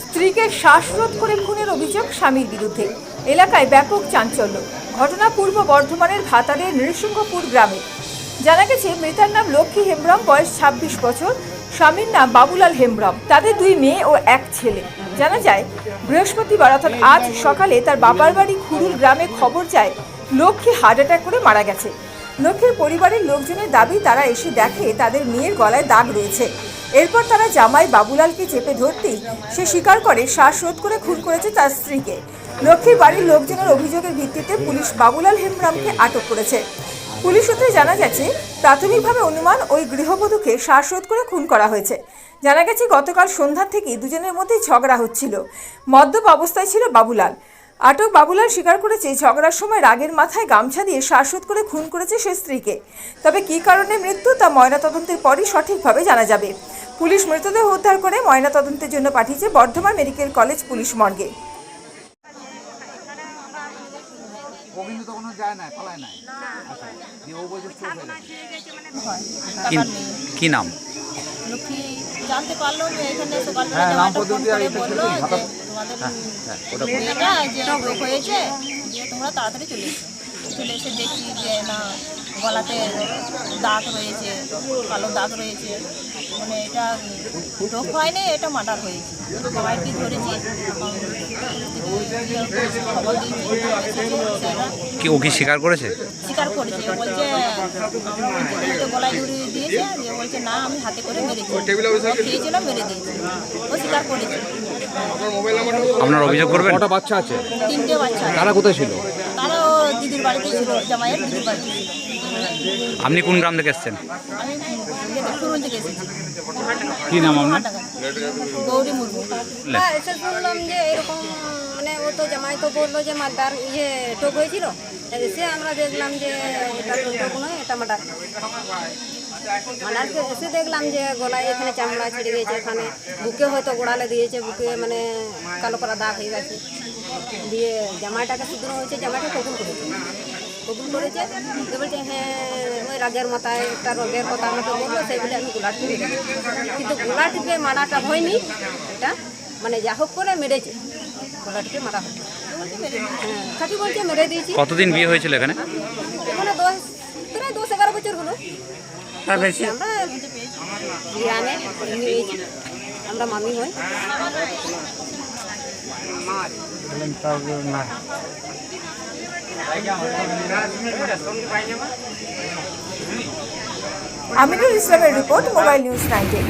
স্ত্রীকে শ্বাসরোধ করে খুনের অভিযোগ স্বামীর বিরুদ্ধে। এলাকায় ব্যাপক চাঞ্চল্য। ঘটনা পূর্ব বর্ধমানের ভাতারের নৃসিংহপুর গ্রামে। জানা গেছে, মৃতার নাম লক্ষ্মী হেমব্রম, বয়স ছাব্বিশ বছর। স্বামীর নাম বাবুলাল হেমব্রম। তাদের দুই মেয়ে ও এক ছেলে। জানা যায়, বৃহস্পতিবার অর্থাৎ আজ সকালে তার বাবার বাড়ি খুরুল গ্রামে খবর যায়, লক্ষ্মী হার্ট অ্যাটাক করে মারা গেছে। লক্ষ্মীর পরিবারের লোকজনের দাবি, তারা এসে দেখে তাদের মেয়ের গলায় দাগ রয়েছে। এরপর তারা জামাই বাবুলালকে চেপে ধরতেই সে স্বীকার করে শ্বাসরোধ করে খুন করেছে তার স্ত্রীকে। লক্ষ্মীর বাড়ির লোকজনের অভিযোগের ভিত্তিতে পুলিশ বাবুলাল হেমব্রামকে আটক করেছে। পুলিশ সূত্রে জানা গেছে, প্রাথমিকভাবে অনুমান ওই গৃহবধূকে শ্বাসরোধ করে খুন করা হয়েছে। জানা গেছে, গতকাল সন্ধ্যা থেকেই দুজনের মধ্যেই ঝগড়া হচ্ছিল। মদ্যপ অবস্থায় ছিল বাবুলাল। আটক বাবুলাল স্বীকার করেছে ঝগড়ার সময় রাগের মাথায় গামছা দিয়ে শ্বাসরোধ করে খুন করেছে সে স্ত্রীকে। তবে কী কারণে মৃত্যু তা ময়নাতদন্তের পরই সঠিকভাবে জানা যাবে। পুলিশ মৃতদেহ উদ্ধার করে ময়নাতদন্তের জন্য পাঠিয়েছে বর্ধমান মেডিকেল কলেজ পুলিশ মর্গে। কি কি নাম? জানতে পারল যে এখানে সকালবেলা যাওয়ার নাম ফোন করে বলল যে তোমাদের হ্যাঁ ওটা মেয়েটা যে রোগ হয়েছে যে তোমরা তাড়াতাড়ি চলে এসো। চলে এসে দেখি যে না গলাতে দাগ রয়েছে কালো দাগ রয়েছে। মানে এটা রোগ হয়নি এটা মার্ডার হয়েছে। সবাইকে ধরেছি। খবর দিয়েছি। ও কি স্বীকার করেছে? স্বীকার করেছে। বলছে গলায় দড়ি দিয়েছে যে বলছে না আমি হাতে করে মেরেছি। ও খেয়েছিল মেরে দিয়েছি। ও স্বীকার করেছে। আপনার অভিযোগ করবেন? কটা বাচ্চা আছে? তিনটে বাচ্চা তারা কোথায় ছিল? দিদির বাড়িতে ছিল জামাইয়ের দিদির বাড়িতে ছিল। আপনি কোন গ্রাম থেকে এসেছেন? আমি ফুরুল থেকে এসেছি কি নাম আপনার? গৌরী মুর্মু। হ্যাঁ এসে শুনলাম যে এরকম মানে ও তো জামাই তো বলল যে মার্ডার ইয়ে টোক হয়েছিল এসে আমরা দেখলাম যে এটা টোক নয়, এটা মার্ডার মার্ডারকে এসে দেখলাম যে গলায় এখানে চামড়া ছিঁড়ে গেছে এখানে বুকে হয়তো গোড়ালে দিয়েছে, বুকে মানে কালো করা দাগ হয়ে গেছে। দিয়ে জামাইটাকে শুধু হয়েছে, জামাইটা কবুল করেছে। কবুল করেছে বলছে হ্যাঁ ওই রাগের মাথায় একটা রোগের কথা আমাকে বলল সেগুলি আমি গোলা টিপে কিন্তু গোলা টিপে মারাটা হয়নি, এটা মানে যা হোক করে মেরেছে। গোলা মারা হয় বলছে মেরে দিয়েছি। কতদিন বিয়ে হয়েছিল এখানে? এখানে দশ প্রায় দশ এগারো বছর হলো। আমরা গ্রামে আমরা মামি হই। আমিনুল ইসলামের রিপোর্ট মোবাইল নিউজ নাইনটিন।